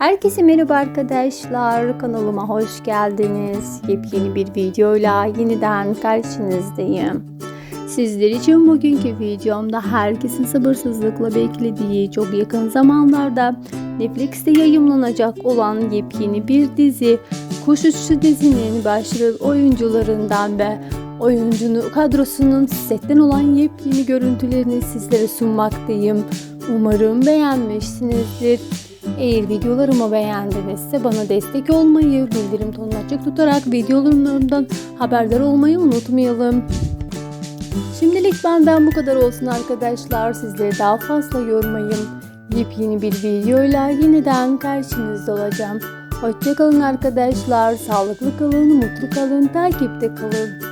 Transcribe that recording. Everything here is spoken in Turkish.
Herkese merhaba arkadaşlar. Kanalıma hoş geldiniz. Yepyeni bir videoyla yeniden karşınızdayım. Sizler için bugünkü videomda herkesin sabırsızlıkla beklediği çok yakın zamanlarda Netflix'te yayımlanacak olan yepyeni bir dizi Kuş Uçuşu dizinin başrol oyuncularından ve oyuncunun kadrosunun setten olan yepyeni görüntülerini sizlere sunmaktayım. Umarım beğenmişsinizdir. Eğer videolarımı beğendinizse bana destek olmayı, bildirim tonunu açık tutarak videolarımdan haberdar olmayı unutmayalım. Şimdilik benden bu kadar olsun arkadaşlar. Sizleri daha fazla yormayayım. Yepyeni bir videoyla yeniden karşınızda olacağım. Hoşçakalın arkadaşlar. Sağlıklı kalın, mutlu kalın, takipte kalın.